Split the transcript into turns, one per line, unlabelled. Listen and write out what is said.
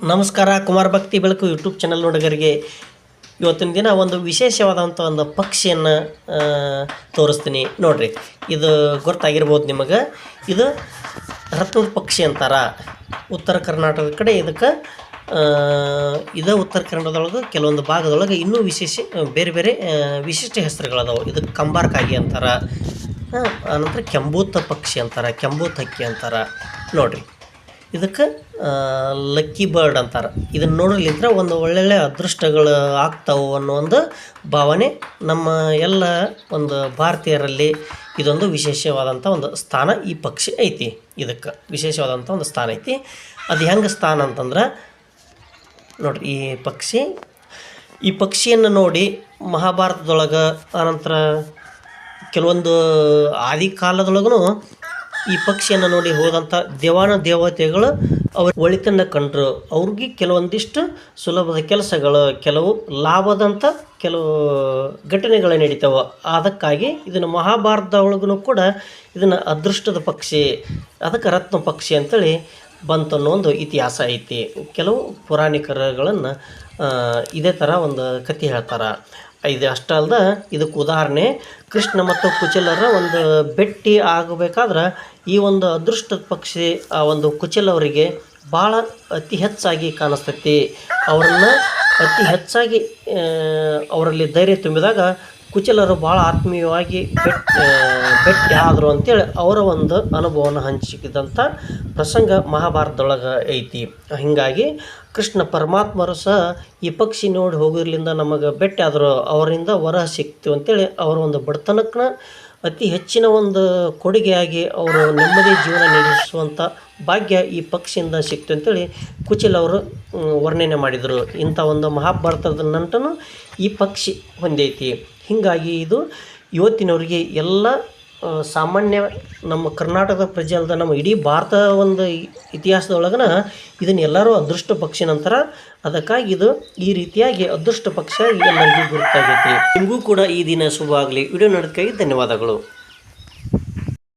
ನಮಸ್ಕಾರ, ಕುಮಾರ್ ಭಕ್ತಿ ಬೆಳಕು ಯೂಟ್ಯೂಬ್ ಚಾನಲ್ ನೋಡಗರಿಗೆ. ಇವತ್ತಿನ ದಿನ ಒಂದು ವಿಶೇಷವಾದಂಥ ಒಂದು ಪಕ್ಷಿಯನ್ನು ತೋರಿಸ್ತೀನಿ ನೋಡ್ರಿ. ಇದು ಗೊತ್ತಾಗಿರ್ಬೋದು ನಿಮಗೆ. ಇದು ರತ್ನದ ಪಕ್ಷಿ ಅಂತಾರ. ಉತ್ತರ ಕರ್ನಾಟಕದ ಕಡೆ ಇದಕ್ಕೆ ಇದು ಉತ್ತರ ಕನ್ನಡದೊಳಗೆ ಕೆಲವೊಂದು ಭಾಗದೊಳಗೆ ಇನ್ನೂ ವಿಶೇಷ, ಬೇರೆ ಬೇರೆ ವಿಶಿಷ್ಟ ಹೆಸರುಗಳದಾವೆ. ಇದು ಕಂಬಾರ್ಕಾಗಿ ಅಂತಾರ. ಆನಂತರ ಕೆಂಬೂತ ಪಕ್ಷಿ ಅಂತಾರೆ ಕೆಂಬೂತ ಹಕ್ಕಿ ಅಂತಾರೆ. ನೋಡ್ರಿ. ಇದಕ್ಕೆ ಲಕ್ಕಿ ಬರ್ಡ್ ಅಂತಾರೆ. ಇದನ್ನು ನೋಡಲಿಂತ್ರ ಒಂದು ಒಳ್ಳೊಳ್ಳೆ ಅದೃಷ್ಟಗಳು ಆಗ್ತಾವು ಅನ್ನೋ ಒಂದು ಭಾವನೆ ನಮ್ಮ ಎಲ್ಲ ಒಂದು ಭಾರತೀಯರಲ್ಲಿ ಇದೊಂದು ವಿಶೇಷವಾದಂಥ ಒಂದು ಸ್ಥಾನ ಈ ಪಕ್ಷಿ ಐತಿ. ಇದಕ್ಕೆ ವಿಶೇಷವಾದಂಥ ಒಂದು ಸ್ಥಾನ ಐತಿ. ಅದು ಹೆಂಗೆ ಸ್ಥಾನ ಅಂತಂದ್ರೆ, ನೋಡಿರಿ, ಈ ಪಕ್ಷಿ, ಈ ಪಕ್ಷಿಯನ್ನು ನೋಡಿ ಮಹಾಭಾರತದೊಳಗೆ ಆನಂತರ ಕೆಲವೊಂದು ಆದಿ ಕಾಲದೊಳಗೂ ಈ ಪಕ್ಷಿಯನ್ನು ನೋಡಿ ಹೋದಂಥ ದೇವಾನ ದೇವತೆಗಳು ಅವ್ರ ಒಳಿತನ್ನು ಕಂಡರು. ಅವ್ರಿಗೆ ಕೆಲವೊಂದಿಷ್ಟು ಸುಲಭದ ಕೆಲಸಗಳು, ಕೆಲವು ಲಾಭದಂಥ ಕೆಲವು ಘಟನೆಗಳು ನಡೀತಾವೆ. ಅದಕ್ಕಾಗಿ ಇದನ್ನು ಮಹಾಭಾರತ ಒಳಗೂ ಕೂಡ ಇದನ್ನು ಅದೃಷ್ಟದ ಪಕ್ಷಿ, ಅದಕ್ಕೆ ರತ್ನ ಪಕ್ಷಿ ಅಂತೇಳಿ ಬಂತನ್ನೋ ಒಂದು ಇತಿಹಾಸ ಐತಿ. ಕೆಲವು ಪುರಾಣಿಕರುಗಳನ್ನು ಇದೇ ಥರ ಒಂದು ಕತೆ ಹೇಳ್ತಾರೆ. ಇದು ಅಷ್ಟೇ ಅಲ್ಲದೆ ಇದಕ್ಕೆ ಉದಾಹರಣೆ, ಕೃಷ್ಣ ಮತ್ತು ಕುಚಲರ ಒಂದು ಭೇಟಿ ಆಗಬೇಕಾದ್ರೆ ಈ ಒಂದು ಅದೃಷ್ಟದ ಪಕ್ಷಿ, ಆ ಒಂದು ಕುಚಲವರಿಗೆ ಭಾಳ ಅತಿ ಹೆಚ್ಚಾಗಿ ಕಾಣಿಸ್ತೈತಿ. ಅವ್ರನ್ನ ಅತಿ ಹೆಚ್ಚಾಗಿ ಅವರಲ್ಲಿ ಧೈರ್ಯ ತುಂಬಿದಾಗ ಕುಚಲರು ಭಾಳ ಆತ್ಮೀಯವಾಗಿ ಭೇಟಿ ಆದರು ಅಂತೇಳಿ ಅವರ ಒಂದು ಅನುಭವವನ್ನು ಹಂಚಿಕಿದಂಥ ಪ್ರಸಂಗ ಮಹಾಭಾರತದೊಳಗೆ ಐತಿ. ಹೀಗಾಗಿ ಕೃಷ್ಣ ಪರಮಾತ್ಮರು ಸಹ ಈ ಪಕ್ಷಿ ನೋಡಿ ಹೋಗೋದ್ರಿಂದ ನಮಗೆ ಭೇಟಿ ಆದರು ಅವರಿಂದ ವರ ಸಿಕ್ತು ಅಂತೇಳಿ ಅವರ ಒಂದು ಬಡತನಕ್ಕನ ಅತಿ ಹೆಚ್ಚಿನ ಒಂದು ಕೊಡುಗೆಯಾಗಿ ಅವರು ನೆಮ್ಮದಿ ಜೀವನ ನಡೆಸುವಂಥ ಭಾಗ್ಯ ಈ ಪಕ್ಷಿಯಿಂದ ಸಿಕ್ತು ಅಂತೇಳಿ ಕುಚಿಲ್ ಅವರು ವರ್ಣನೆ ಮಾಡಿದರು. ಇಂಥ ಒಂದು ಮಹಾಭಾರತದ ನಂಟನು ಈ ಪಕ್ಷಿ ಹೊಂದೈತಿ. ಹೀಗಾಗಿ ಇದು ಇವತ್ತಿನವರಿಗೆ ಎಲ್ಲ ಸಾಮಾನ್ಯ ನಮ್ಮ ಕರ್ನಾಟಕದ ಪ್ರಜೆ ಅಲ್ದ ನಮ್ಮ ಇಡೀ ಭಾರತ ಒಂದು ಇತಿಹಾಸದೊಳಗನ ಇದನ್ನ ಎಲ್ಲರೂ ಅದೃಷ್ಟ ಪಕ್ಷಿ ನಂತರ ಅದಕ್ಕಾಗಿ ಇದು ಈ ರೀತಿಯಾಗಿ ಅದೃಷ್ಟ ಪಕ್ಷ ಎಲ್ಲರಿಗೂ ಗುರುತಾಗೈತಿ. ನಿಮಗೂ ಕೂಡ ಈ ದಿನ ಶುಭ ವಿಡಿಯೋ ನೋಡೋದಕ್ಕಾಗಿ ಧನ್ಯವಾದಗಳು.